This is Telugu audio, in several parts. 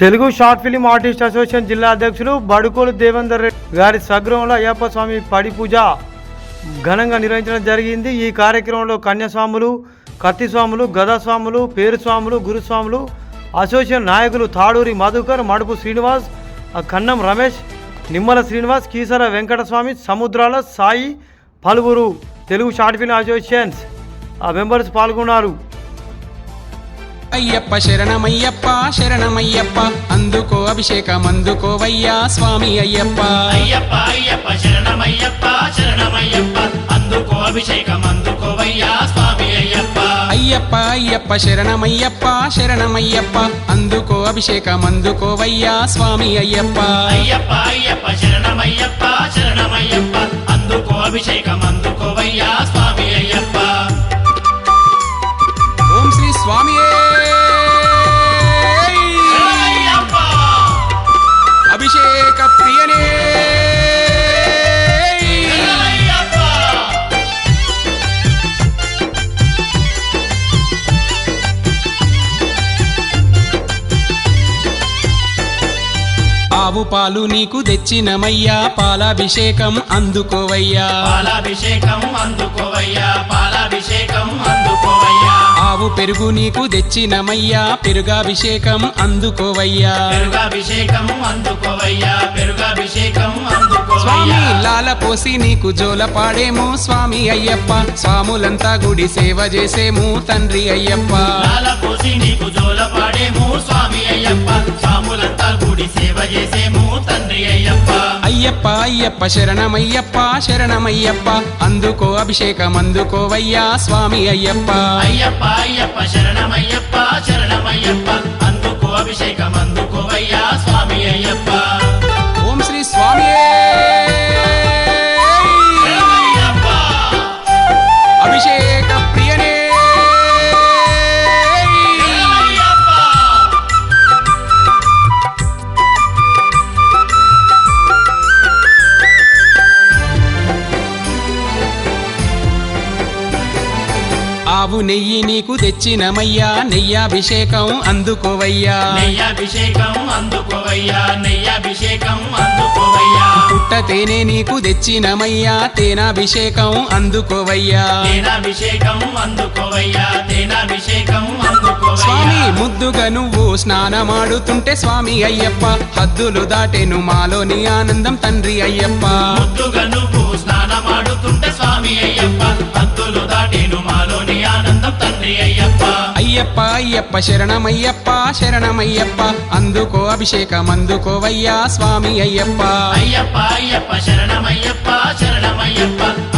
Telugu short film artist association జిల్లా అధ్యక్షులు బడుకోలు దేవేందర్ రెడ్డి గారి స్వగృహంలో అయ్యప్ప స్వామి పడి పూజ ఘనంగా నిర్వహించడం జరిగింది. ఈ కార్యక్రమంలో కన్యాస్వాములు కత్తిస్వాములు గదాస్వాములు పేరుస్వాములు గురుస్వాములు అసోసియేషన్ నాయకులు తాడూరి మధుకర్ మడుపు శ్రీనివాస్ కన్నం రమేష్ నిమ్మల శ్రీనివాస్ కీసర వెంకటస్వామి సముద్రాల సాయి పలువురు తెలుగు షార్ట్ ఫిల్మ్ అసోసియేషన్స్ ఆ మెంబర్స్ పాల్గొన్నారు. అయ్యప్ప శరణమయ్యప్ప శరణమయ్యప్ప. అందుకో అభిషేకం అందుకోవయ్యా స్వామి అయ్యప్ప. అయ్యప్ప అయ్యప్ప శరణమయ్యప్ప శరణమయ్యప్ప. అందుకో అభిషేకం అందుకోవయ్యా స్వామి అయ్యప్ప. అయ్యప్ప అయ్యప్ప శరణమయ్యప్ప శరణమయ్యప్ప. అందుకో అభిషేకం అందుకోవయ్యా స్వామి అయ్యప్ప. అయ్యప్ప అయ్యప్ప శరణమయ్యప్ప శరణమయ్యప్ప. అందుకో అభిషేకం అందుకోవయ్యా ఆవు పాలు నీకు తెచ్చినమయ్యా పాలాభిషేకం అందుకోవయ్యా. పాలాభిషేకం అందుకోవయ్యా పాలాభిషేకం అందుకోవయ్యా. ఆవు పెరుగు నీకు తెచ్చినమయ్యా పెరుగాభిషేకం అందుకోవయ్యా. పెరుగాభిషేకం అందుకోవయ్యా పెరుగాభిషేకం స్వామి లాల పోసి నీకు జోల పాడేము స్వామి అయ్యప్ప. స్వాములంతా గుడి సేవ చేసేము తండ్రి అయ్యప్ప. లాల పోసి నీకు జోల పాడేము స్వామి అయ్యప్ప. అయ్యప్ప అయ్యప్ప శరణమయ్యప్ప శరణమయ్యప్ప. అందుకో అభిషేకం అందుకోవయ్యా స్వామి అయ్యప్ప. అయ్యప్ప అయ్యప్ప శరణమయ్యప్ప శరణమయ్యప్ప. అందుకో అభిషేకం అందుకోవయ్యా స్వామి అయ్యప్ప. ఆవు నెయ్యి నీకు తెచ్చినమయ్యా నెయ్యాభిషేకం అందుకోవయ్యా. నెయ్యాభిషేకం అందుకోవయ్యా నెయ్యాభిషేకం అందుకోవయ్యా. పుట్ట తేనె నీకు తెచ్చినమయ్యా తేనాభిషేకం అందుకోవయ్యా. తేనాభిషేకం అందుకోవయ్యా తేనాభిషేకం అందుకోవయ్యా. స్వామి ముద్దుగా నువ్వు స్నానమాడుతుంటే స్వామి అయ్యప్ప హద్దులు దాటెను మాలోని ఆనందం తండ్రి అయ్యప్ప. ముద్దుగా నువ్వు స్నానమాడుతుంటే స్వామి అయ్యప్ప అయ్యప్ప. అయ్యప్ప అయ్యప్ప శరణమయ్యప్ప శరణమయ్యప్ప. అందుకో అభిషేకం అందుకోవయ్యా స్వామి అయ్యప్ప. అయ్యప్ప అయ్యప్ప శరణమయ్యప్ప శరణమయ్యప్ప.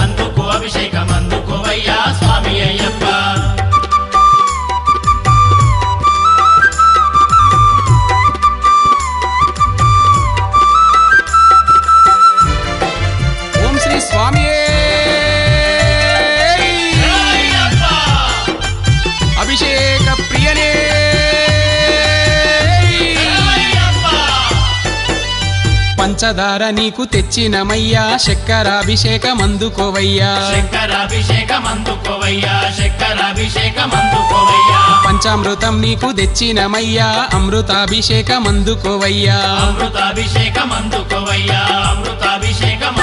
పంచదార నీకు తెచ్చినమయ్యా. చక్కరాభిషేకం అందుకోవయ్యా శంకరాభిషేకం అందుకోవయ్యా శంకరాభిషేకం అందుకోవయ్యా పంచామృతం నీకు తెచ్చినమయ్యా. అమృతాభిషేకం అందుకోవయ్యా అమృతాభిషేకం అందుకోవయ్యా అమృతాభిషేకం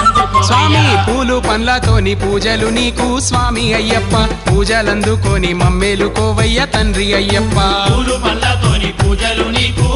స్వామి పూలు పండ్లతోని పూజలు నీకు స్వామి అయ్యప్ప. పూజలందుకొని మమ్మేలుకోవయ్య తండ్రి అయ్యప్ప. పూలు పళ్ళతోని పూజలు నీకు